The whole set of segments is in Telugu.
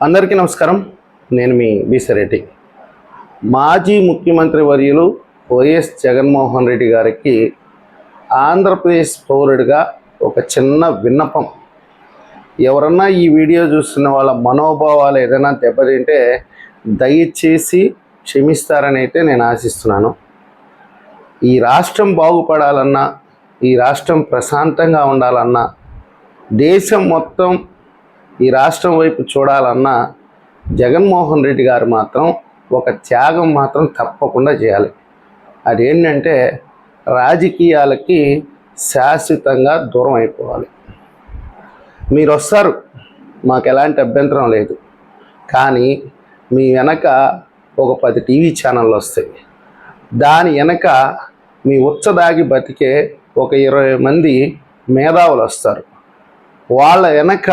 అందరికీ నమస్కారం. నేను మీ బీసరెడ్డి మాజీ ముఖ్యమంత్రి వర్యులు వైఎస్ జగన్మోహన్ రెడ్డి గారికి ఆంధ్రప్రదేశ్ పౌరుడిగా ఒక చిన్న విన్నపం. ఎవరన్నా ఈ వీడియో చూస్తున్న వాళ్ళ మనోభావాలు ఏదైనా దెబ్బతింటే దయచేసి క్షమిస్తారని అయితే నేను ఆశిస్తున్నాను. ఈ రాష్ట్రం బాగుపడాలన్నా ఈ రాష్ట్రం ప్రశాంతంగా ఉండాలన్నా దేశం మొత్తం ఈ రాష్ట్రం వైపు చూడాలన్నా జగన్మోహన్ రెడ్డి గారు మాత్రం ఒక త్యాగం మాత్రం తప్పకుండా చేయాలి. అదేంటంటే రాజకీయాలకి శాశ్వతంగా దూరం అయిపోవాలి. మీరు వస్తారు మాకు ఎలాంటి అభ్యంతరం లేదు. కానీ మీ వెనక ఒక పది టీవీ ఛానళ్ళు వస్తాయి. దాని వెనక మీ ఉచ్చదాగి బతికే ఒక ఇరవై మంది మేధావులు వస్తారు. వాళ్ళ వెనక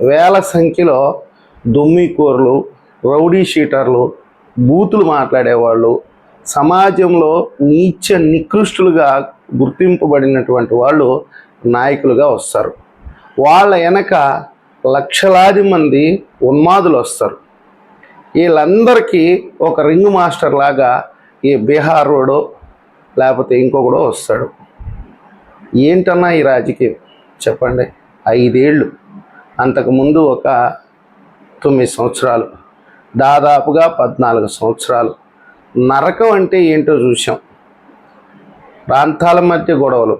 వేల సంఖ్యలో దుమ్మికూరలు రౌడీ షీటర్లు బూతులు మాట్లాడేవాళ్ళు సమాజంలో నీచ నికృష్టులుగా గుర్తింపబడినటువంటి వాళ్ళు నాయకులుగా వస్తారు. వాళ్ళ వెనక లక్షలాది మంది ఉన్మాదులు వస్తారు. వీళ్ళందరికీ ఒక రింగ్ మాస్టర్ లాగా ఈ బీహార్ రోడో లేకపోతే ఇంకొకడో వస్తాడు. ఏంటన్నా ఈ రాజకీయం? చెప్పండి. ఐదేళ్ళు. అంతకుముందు ఒక తొమ్మిది సంవత్సరాలు. దాదాపుగా పద్నాలుగు సంవత్సరాలు. నరకం అంటే ఏంటో చూసాం ప్రాంతాల మధ్య గొడవలు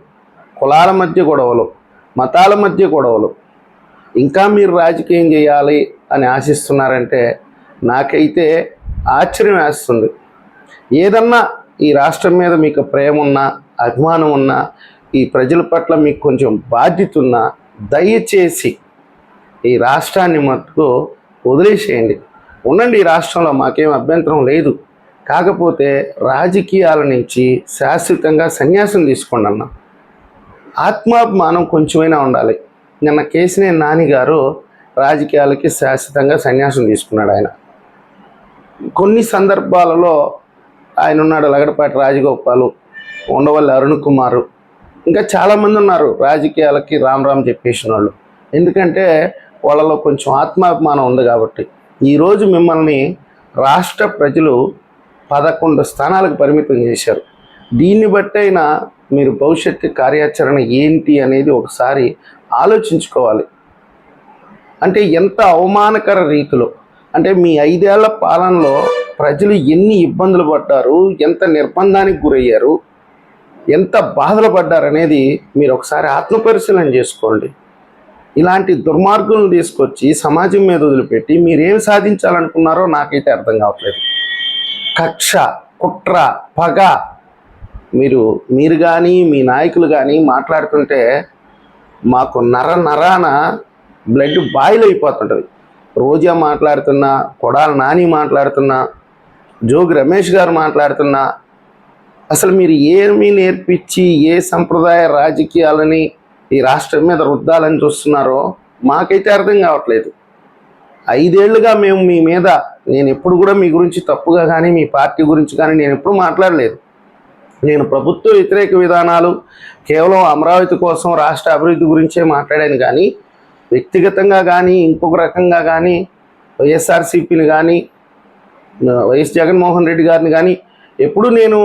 కులాల మధ్య గొడవలు మతాల మధ్య గొడవలు. ఇంకా మీరు రాజకీయం చేయాలి అని ఆశిస్తున్నారంటే నాకైతే ఆశ్చర్యం వేస్తుంది. ఏదన్నా ఈ రాష్ట్రం మీద మీకు ప్రేమ ఉన్నా అభిమానం ఉన్నా ఈ ప్రజల పట్ల మీకు కొంచెం బాధ్యత ఉన్నా దయచేసి ఈ రాష్ట్రాన్ని మట్టుకు వదిలేసేయండి. ఉండండి ఈ రాష్ట్రంలో మాకేం అభ్యంతరం లేదు. కాకపోతే రాజకీయాల నుంచి శాశ్వతంగా సన్యాసం తీసుకోండి అన్న. ఆత్మాభిమానం కొంచెమైనా ఉండాలి. నిన్న కేసినే నాని గారు రాజకీయాలకి శాశ్వతంగా సన్యాసం తీసుకున్నాడు ఆయన. కొన్ని సందర్భాలలో ఆయన ఉన్నాడు లగడపాటి రాజగోపాలు ఉండవల్లి అరుణ్ కుమారు. ఇంకా చాలామంది ఉన్నారు రాజకీయాలకి రామ్ రామ్ చెప్పేసిన వాళ్ళు ఎందుకంటే వాళ్ళలో కొంచెం ఆత్మాభిమానం ఉంది కాబట్టి ఈరోజు మిమ్మల్ని రాష్ట్ర ప్రజలు పదకొండు స్థానాలకు పరిమితం చేశారు. దీన్ని బట్టైనా మీరు భవిష్యత్తు కార్యాచరణ ఏంటి అనేది ఒకసారి ఆలోచించుకోవాలి. అంటే ఎంత అవమానకర రీతిలో అంటే మీ ఐదేళ్ళ పాలనలో ప్రజలు ఎన్ని ఇబ్బందులు పడ్డారు ఎంత నిర్బంధానికి గురయ్యారు ఎంత బాధలు పడ్డారనేది మీరు ఒకసారి ఆత్మపరిశీలన చేసుకోండి. ఇలాంటి దుర్మార్గులను తీసుకొచ్చి సమాజం మీద వదిలిపెట్టి మీరేం సాధించాలనుకున్నారో నాకైతే అర్థం కావట్లేదు. కక్ష కుట్ర పగ. మీరు మీరు కానీ మీ నాయకులు కానీ మాట్లాడుతుంటే మాకు నర నరాన బ్లడ్ బాయిల్ అయిపోతుంటుంది. రోజా మాట్లాడుతున్నా కొడాల నాని మాట్లాడుతున్నా జోగి రమేష్ గారు మాట్లాడుతున్నా అసలు మీరు ఏమి నేర్పించి ఏ సంప్రదాయ రాజకీయాలని ఈ రాష్ట్రం మీద రుద్దాలని చూస్తున్నారో మాకైతే అర్థం కావట్లేదు. ఐదేళ్ళుగా మేము మీ మీద నేను ఎప్పుడు కూడా మీ గురించి తప్పుగా కానీ మీ పార్టీ గురించి కానీ నేను ఎప్పుడు మాట్లాడలేదు. నేను ప్రభుత్వ వ్యతిరేక విధానాలు కేవలం అమరావతి కోసం రాష్ట్ర అభివృద్ధి గురించే మాట్లాడాను కానీ వ్యక్తిగతంగా కానీ ఇంకొక రకంగా కానీ వైఎస్ఆర్సీపీని కానీ వైఎస్ జగన్మోహన్ రెడ్డి గారిని కానీ ఎప్పుడు నేను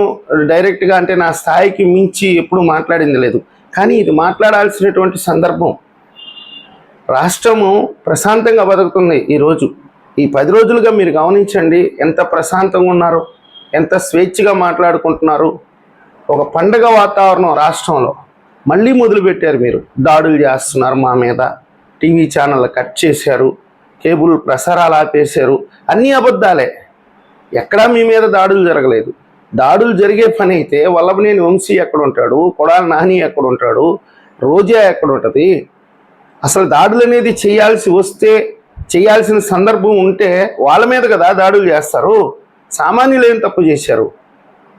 డైరెక్ట్గా అంటే నా స్థాయికి మించి ఎప్పుడు మాట్లాడింది లేదు. కానీ ఇది మాట్లాడాల్సినటువంటి సందర్భం. రాష్ట్రము ప్రశాంతంగా బతుకుతుంది ఈరోజు ఈ పది రోజులుగా మీరు గమనించండి ఎంత ప్రశాంతంగా ఉన్నారో ఎంత స్వేచ్ఛగా మాట్లాడుకుంటున్నారు. ఒక పండగ వాతావరణం రాష్ట్రంలో మళ్ళీ మొదలుపెట్టారు మీరు. దాడులు చేస్తున్నారు మా మీద టీవీ ఛానళ్ళు కట్ చేశారు కేబుల్ ప్రసారాలు ఆపేశారు అన్నీ అబద్ధాలే. ఎక్కడా మీ మీద దాడులు జరగలేదు. దాడులు జరిగే పని అయితే వల్లభనేని వంశీ ఎక్కడ ఉంటాడు కొడాల నాని ఎక్కడ ఉంటాడు రోజా ఎక్కడ ఉంటుంది అసలు దాడులు అనేది చేయాల్సి వస్తే చేయాల్సిన సందర్భం ఉంటే వాళ్ళ మీద కదా దాడులు చేస్తారు? సామాన్యులు ఏం తప్పు చేశారు?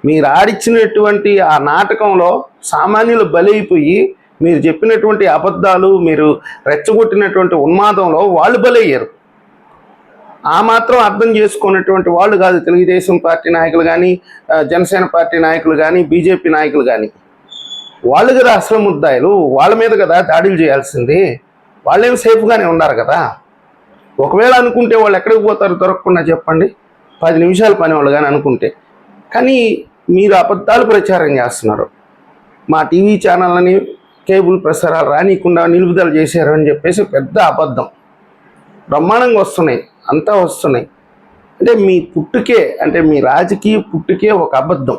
మీరు ఆడిచ్చినటువంటి ఆ నాటకంలో సామాన్యులు బలైపోయి మీరు చెప్పినటువంటి అబద్ధాలు మీరు రెచ్చగొట్టినటువంటి ఉన్మాదంలో వాళ్ళు బలయ్యారు. ఆ మాత్రం అర్థం చేసుకున్నటువంటి వాళ్ళు కాదు తెలుగుదేశం పార్టీ నాయకులు కానీ జనసేన పార్టీ నాయకులు కానీ బీజేపీ నాయకులు కానీ వాళ్ళు కదా అసలు ముద్దాయిలు వాళ్ళ మీద కదా దాడులు చేయాల్సింది. వాళ్ళేం సేఫ్గానే ఉన్నారు కదా. ఒకవేళ అనుకుంటే వాళ్ళు ఎక్కడికి పోతారు దొరకకుండా చెప్పండి. పది నిమిషాలు పని వాళ్ళు కానీ అనుకుంటే. కానీ మీరు అబద్ధాలు ప్రచారం చేస్తున్నారు. మా టీవీ ఛానళ్ళని కేబుల్ ప్రసారాలు రానియకుండా నిలుపుదల చేశారు అని చెప్పేసి పెద్ద అబద్ధం. బ్రహ్మాండంగా వస్తున్నాయి అంతా వస్తున్నాయి. అంటే మీ పుట్టుకే అంటే మీ రాజకీయ పుట్టుకే ఒక అబద్ధం.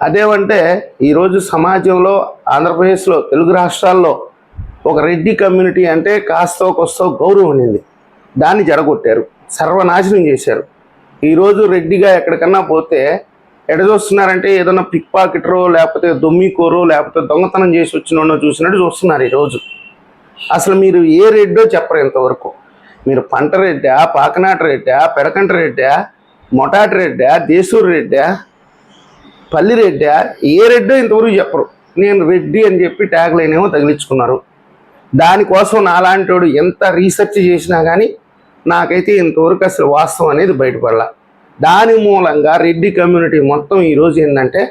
అదేమంటే ఈరోజు సమాజంలో ఆంధ్రప్రదేశ్లో తెలుగు రాష్ట్రాల్లో ఒక రెడ్డి కమ్యూనిటీ అంటే కాస్తో కొస్తో గౌరవం ఉండింది దాన్ని జడగొట్టారు సర్వనాశనం చేశారు. ఈరోజు రెడ్డిగా ఎక్కడికన్నా పోతే ఎడ చూస్తున్నారంటే ఏదైనా పిక్ పాకెటరో లేకపోతే దొమ్మికోరో లేకపోతే దొంగతనం చేసి వచ్చిన చూసినట్టు చూస్తున్నారు ఈరోజు. అసలు మీరు ఏ రెడ్డో చెప్పరు ఇంతవరకు. మీరు పంట రెడ్డా పాకనాట రెడ్డా పెడకంట రెడ్డా మొటాటి రెడ్డా దేశూరు రెడ్డా పల్లి రెడ్డా ఏ రెడ్డో ఇంతవరకు చెప్పరు. నేను రెడ్డి అని చెప్పి ట్యాగ్ లైన్ ఏమో తగిలించుకున్నారు. దానికోసం నాలాంటోడు ఎంత రీసెర్చ్ చేసినా కానీ నాకైతే ఇంతవరకు అసలు వాస్తవం అనేది బయటపడాల. దాని మూలంగా రెడ్డి కమ్యూనిటీ మొత్తం ఈరోజు ఏంటంటే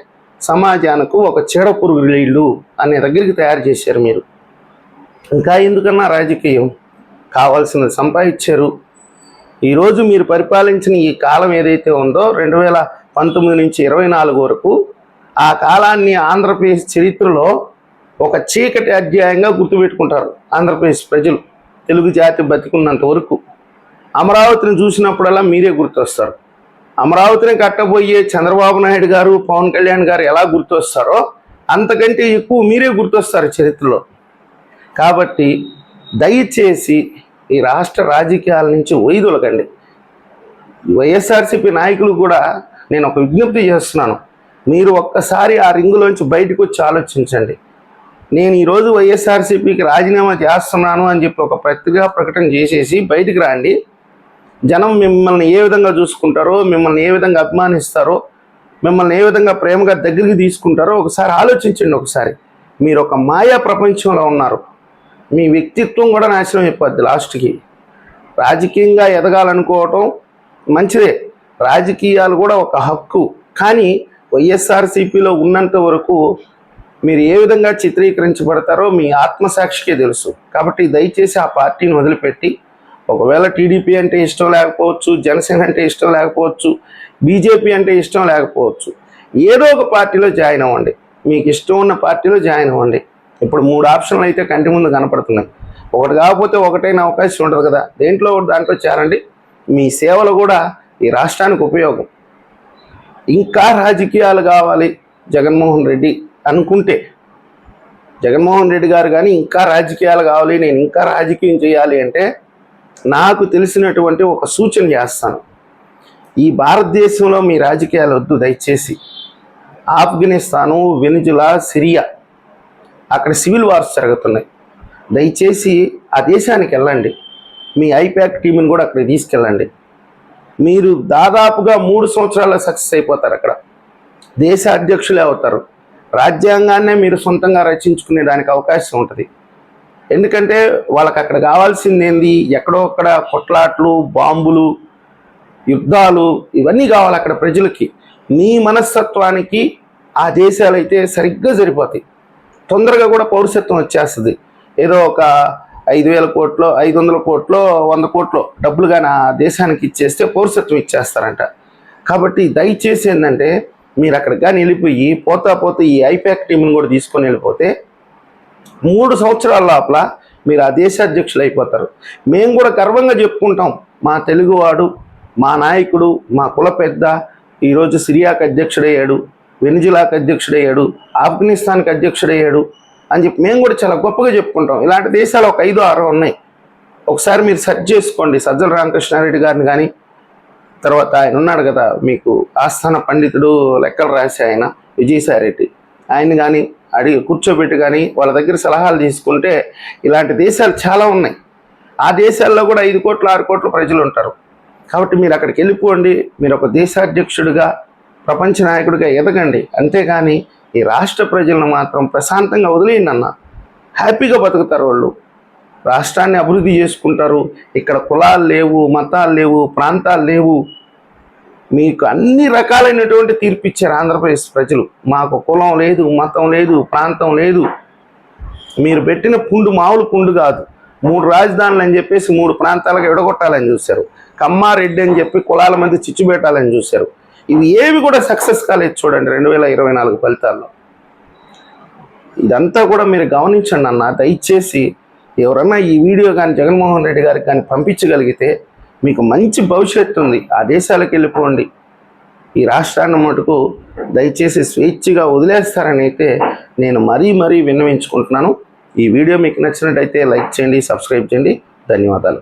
సమాజానికి ఒక చీడ పురుగు నీళ్ళు అనే దగ్గరికి తయారు చేశారు మీరు. ఇంకా ఎందుకన్నా రాజకీయం? కావాల్సినది సంపాదించారు. ఈరోజు మీరు పరిపాలించిన ఈ కాలం ఏదైతే ఉందో రెండు వేల పంతొమ్మిది నుంచి ఇరవై నాలుగు వరకు ఆ కాలాన్ని ఆంధ్రప్రదేశ్ చరిత్రలో ఒక చీకటి అధ్యాయంగా గుర్తుపెట్టుకుంటారు ఆంధ్రప్రదేశ్ ప్రజలు. తెలుగు జాతి బతికున్నంత వరకు. అమరావతిని చూసినప్పుడల్లా మీరే గుర్తొస్తారు. అమరావతిని కట్టబోయే చంద్రబాబు నాయుడు గారు పవన్ కళ్యాణ్ గారు ఎలా గుర్తొస్తారో అంతకంటే ఎక్కువ మీరే గుర్తొస్తారు చరిత్రలో. కాబట్టి దయచేసి ఈ రాష్ట్ర రాజకీయాల నుంచి వైదొలకండి వైఎస్ఆర్సీపీ నాయకులు కూడా నేను ఒక విజ్ఞప్తి చేస్తున్నాను. మీరు ఒక్కసారి ఆ రింగులోంచి బయటకు వచ్చి ఆలోచించండి. నేను ఈరోజు వైఎస్ఆర్సీపీకి రాజీనామా చేస్తున్నాను అని చెప్పి ఒక పత్రికా ప్రకటన చేసేసి బయటికి రండి. జనం మిమ్మల్ని ఏ విధంగా చూసుకుంటారో మిమ్మల్ని ఏ విధంగా అభిమానిస్తారో మిమ్మల్ని ఏ విధంగా ప్రేమగా దగ్గరికి తీసుకుంటారో ఒకసారి ఆలోచించండి ఒకసారి. మీరు ఒక మాయా ప్రపంచంలో ఉన్నారు. మీ వ్యక్తిత్వం కూడా నాశనం అయిపోద్ది లాస్ట్కి. రాజకీయంగా ఎదగాలనుకోవటం మంచిదే. రాజకీయాలు కూడా ఒక హక్కు. కానీ వైఎస్ఆర్సీపీలో ఉన్నంత వరకు మీరు ఏ విధంగా చిత్రీకరించబడతారో మీ ఆత్మసాక్షికే తెలుసు. కాబట్టి దయచేసి ఆ పార్టీని వదిలిపెట్టి ఒకవేళ టీడీపీ అంటే ఇష్టం లేకపోవచ్చు జనసేన అంటే ఇష్టం లేకపోవచ్చు బీజేపీ అంటే ఇష్టం లేకపోవచ్చు ఏదో ఒక పార్టీలో జాయిన్ అవ్వండి. మీకు ఇష్టం ఉన్న పార్టీలో జాయిన్ అవ్వండి. ఇప్పుడు మూడు ఆప్షన్లు అయితే కంటి ముందు కనపడుతున్నాయి. ఒకటి కాకపోతే ఒకటైన అవకాశం ఉండదు కదా. దేంట్లో ఒకటి దాంట్లో చేరండి. మీ సేవలు కూడా ఈ రాష్ట్రానికి ఉపయోగం. ఇంకా రాజకీయాలు కావాలి జగన్మోహన్ రెడ్డి అనుకుంటే. జగన్మోహన్ రెడ్డి గారు కానీ ఇంకా రాజకీయాలు కావాలి నేను ఇంకా రాజకీయం చేయాలి అంటే నాకు తెలిసినటువంటి ఒక సూచన చేస్తాను. ఈ భారతదేశంలో మీ రాజకీయాలు వద్దు దయచేసి. ఆఫ్ఘనిస్తాను వెనుజులా సిరియా అక్కడ సివిల్ వార్స్ జరుగుతున్నాయి. దయచేసి ఆ దేశానికి వెళ్ళండి. మీ ఐపాక్ టీంని కూడా అక్కడ తీసుకెళ్ళండి. మీరు దాదాపుగా మూడు సంవత్సరాల సక్సెస్ అయిపోతారు అక్కడ. దేశ అధ్యక్షులే అవుతారు. రాజ్యాంగాన్నే మీరు సొంతంగా రచించుకునే దానికి అవకాశం ఉంటుంది. ఎందుకంటే వాళ్ళకి అక్కడ కావాల్సింది ఏంది? ఎక్కడో అక్కడ కొట్లాట్లు బాంబులు యుద్ధాలు ఇవన్నీ కావాలి అక్కడ ప్రజలకి. మీ మనస్తత్వానికి ఆ దేశాలు అయితే సరిగ్గా సరిపోతాయి. తొందరగా కూడా పౌరసత్వం వచ్చేస్తుంది. ఏదో ఒక ఐదు వేల కోట్లో ఐదు వందల కోట్లో వంద కోట్లో డబ్బులు కానీ ఆ దేశానికి ఇచ్చేస్తే పౌరసత్వం ఇచ్చేస్తారంట. కాబట్టి దయచేసి ఏంటంటే మీరు అక్కడికి కానీ వెళ్ళిపోయి పోతా పోతే ఈ ఐపాక్ టీంని కూడా తీసుకొని వెళ్ళిపోతే మూడు సంవత్సరాల లోపల మీరు ఆ దేశాధ్యక్షులు అయిపోతారు. మేము కూడా గర్వంగా చెప్పుకుంటాం. మా తెలుగువాడు మా నాయకుడు మా కుల పెద్ద ఈరోజు సిరియాకు అధ్యక్షుడయ్యాడు. వెనిజులాకి అధ్యక్షుడయ్యాడు ఆఫ్ఘనిస్తాన్కి అధ్యక్షుడయ్యాడు అని చెప్పి మేము కూడా చాలా గొప్పగా చెప్పుకుంటాం. ఇలాంటి దేశాలు ఒక ఐదు ఆరో ఉన్నాయి. ఒకసారి మీరు సెర్చ్ చేసుకోండి సజ్జల రామకృష్ణారెడ్డి గారిని కానీ తర్వాత ఆయన ఉన్నాడు కదా మీకు ఆస్థాన పండితుడు లెక్కలు రాసే ఆయన విజయసాయిరెడ్డి. ఆయన కానీ అడిగి కూర్చోబెట్టి కానీ వాళ్ళ దగ్గర సలహాలు తీసుకుంటే ఇలాంటి దేశాలు చాలా ఉన్నాయి. ఆ దేశాల్లో కూడా ఐదు కోట్ల ఆరు కోట్ల ప్రజలు ఉంటారు. కాబట్టి మీరు అక్కడికి వెళ్ళిపోండి. మీరు ఒక దేశాధ్యక్షుడిగా ప్రపంచ నాయకుడిగా ఎదగండి. అంతేగాని ఈ రాష్ట్ర ప్రజలను మాత్రం ప్రశాంతంగా వదిలేయండి అన్న హ్యాపీగా బతుకుతారు వాళ్ళు. రాష్ట్రాన్ని అభివృద్ధి చేసుకుంటారు. ఇక్కడ కులాలు లేవు మతాలు లేవు ప్రాంతాలు లేవు. మీకు అన్ని రకాలైనటువంటి తీర్పు ఇచ్చారు ఆంధ్రప్రదేశ్ ప్రజలు. మాకు కులం లేదు మతం లేదు ప్రాంతం లేదు. మీరు పెట్టిన పుండు మామూలు పుండు కాదు. మూడు రాజధానులు అని చెప్పేసి మూడు ప్రాంతాలకు ఎడగొట్టాలని చూశారు. కమ్మారెడ్డి అని చెప్పి కులాల మధ్య చిచ్చు పెట్టాలని చూశారు. ఇవి ఏవి కూడా సక్సెస్ కాలేదు చూడండి రెండు వేల ఇరవై నాలుగు ఫలితాల్లో. ఇదంతా కూడా మీరు గమనించండి అన్న దయచేసి ఎవరన్నా ఈ వీడియో కానీ జగన్మోహన్ రెడ్డి గారికి కానీ పంపించగలిగితే మీకు మంచి భవిష్యత్తు ఉంది. ఆ దేశాలకు వెళ్ళిపోండి. ఈ రాష్ట్రాన్ని మటుకు దయచేసి స్వేచ్ఛగా వదిలేస్తారని అయితే నేను మరీ మరీ విన్నవించుకుంటున్నాను. ఈ వీడియో మీకు నచ్చినట్టయితే లైక్ చేయండి సబ్స్క్రైబ్ చేయండి. ధన్యవాదాలు.